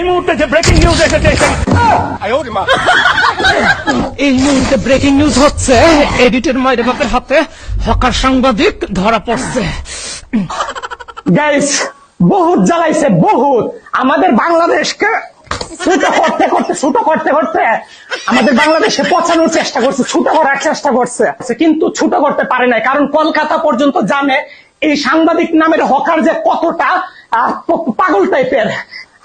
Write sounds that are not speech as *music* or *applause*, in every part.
এই মুহূর্তে যে ব্রেকিং নিউজ এসেছে এই *laughs* মুহূর্তে ব্রেকিং নিউজ হচ্ছে এডিটের মায়ের বাপের হাতে হকার সাংবাদিক ধরা পড়ছে। গাইস বহুত জ্বালাইছে বহুত। আমাদের বাংলাদেশকে ছোট করতে করতে ছোট করতে করতে আমাদের বাংলাদেশে পচানোর চেষ্টা করছে ছোট করার চেষ্টা করছে। কিন্তু ছোট করতে পারে নাই কারণ কলকাতা পর্যন্ত জানে এই সাংবাদিক নামের হকার যে কতটা পাগল টাইপের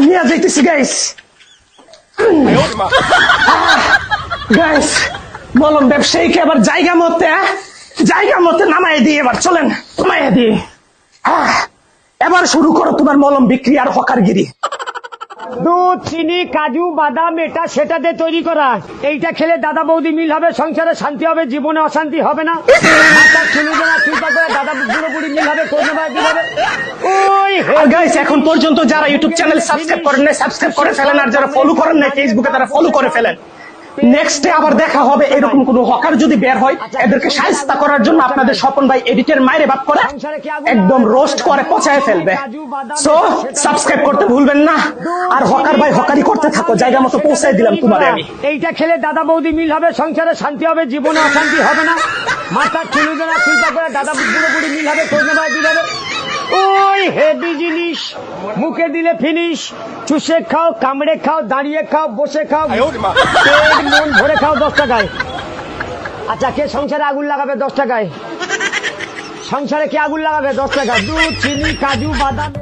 নিয়ে যাইতেছি গাইস গাইস বলুন ব্যবসায়ীকে এবার জায়গা মতে আহ, জায়গা মতে নামাই দিয়ে এবার চলেন। নামাইয়া দিয়ে আহ, এবার শুরু করো তোমার মলম বিক্রি আর হকারগিরি। দুধ চিনি কাজু বাদাম এটা সেটাতে তৈরি করা। এইটা খেলে দাদা বৌদি মিল হবে সংসারে শান্তি হবে জীবনে অশান্তি হবে না *laughs* মাথার চুল উঠবে না, চিন্তা করে দাদা বুড়ো বুড়ি মিল হবে করোনা মিল হবে ওই হে- আর গাইস এখন পর্যন্ত যারা ইউটিউব চ্যানেল সাবস্ক্রাইব করেন সাবস্ক্রাইব করে ফেলেন আর যারা ফলো করেন ফেসবুকে তারা ফলো করে ফেলেন। আবার দেখা হবে এরকম কোন হকার যদি বের হয় এদেরকে সাহায্য করার জন্য আপনাদের স্বপন ভাই এডিটের মায়ের বাপ করে একদম রোস্ট করে পচায় ফেলবে। সো সাবস্ক্রাইব করতে ভুলবেন না। আর হকার ভাই হকারি করতে থাকো জায়গা মতো পৌঁছায় দিলাম তোমারে আমি। এইটা খেলে দাদা বৌদি মিল হবে সংসারে শান্তি হবে জীবনে অশান্তি হবে না। মাথার চুল না, চিন্তা করে দাদা বুড়ো মিল হবে মিল হবে। ওই হেভি জিনিস। মুখে দিলে ফিনিশ চুষে খাও কামড়ে খাও দাঁড়িয়ে খাও বসে খাও। মন ভরে খাও দশ টাকায়। আচ্ছা কে সংসারে আগুন লাগাবে দশ টাকায়? সংসারে কে আগুন লাগাবে দশ টাকা দুধ চিনি কাজু বাদাম।